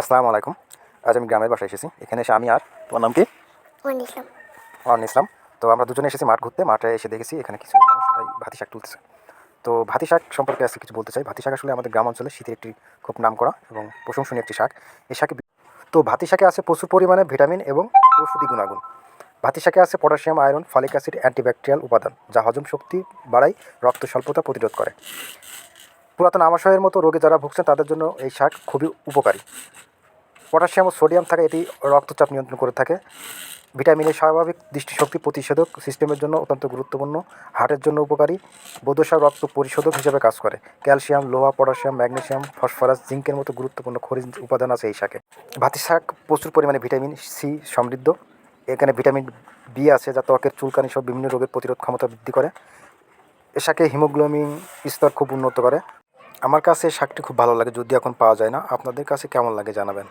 আসসালামু আলাইকুম। আজ আমি গ্রামের বাসায় এসেছি। এখানে এসে আমি আর তোমার নাম কি? অরণ ইসলাম। তো আমরা দুজনে এসেছি মাঠ ঘুরতে। মাঠে এসে দেখেছি এখানে কিছু মানুষ ভাতি শাক তুলতেছে। তো ভাতি শাক সম্পর্কে আজকে কিছু বলতে চাই। ভাতি শাক আসলে আমাদের গ্রাম অঞ্চলে শীতের একটি খুব নাম করা এবং প্রশংসনীয় একটি শাক। এই শাকে তো ভাতি শাকে আছে প্রচুর পরিমাণে ভিটামিন এবং ঔষধি গুণাগুণ। ভাতি শাকে আছে potassium iron folic acid antibacterial উপাদান যা হজম শক্তি বাড়ায় রক্ত স্বল্পতা প্রতিরোধ করে। পুরাতন আমাশয়ের মতো রোগে যারা ভুগছেন তাদের জন্য এই শাক খুবই উপকারী। পটাশিয়াম ও সোডিয়াম থাকে এটি রক্তচাপ নিয়ন্ত্রণ করে থাকে। ভিটামিনের স্বাভাবিক দৃষ্টিশক্তি প্রতিষেধক সিস্টেমের জন্য অত্যন্ত গুরুত্বপূর্ণ, হার্টের জন্য উপকারী বোধসা রক্ত পরিশোধক হিসেবে কাজ করে। ক্যালসিয়াম, লোহা, পটাশিয়াম ম্যাগনেশিয়াম ফসফরাস, জিঙ্কের মতো গুরুত্বপূর্ণ খনিজ উপাদান আছে এই শাকে। ভাতি শাক প্রচুর পরিমাণে ভিটামিন সি সমৃদ্ধ। এখানে ভিটামিন বি আছে যা ত্বকের, চুলকানি সব বিভিন্ন রোগের প্রতিরোধ ক্ষমতা বৃদ্ধি করে। এ শাকে হিমোগ্লোবিন স্তর খুব উন্নত করে। আমার কাছে শাকটি খুব ভালো লাগে, যদি এখন পাওয়া যায় না, আপনাদের কাছে কেমন লাগে জানাবেন?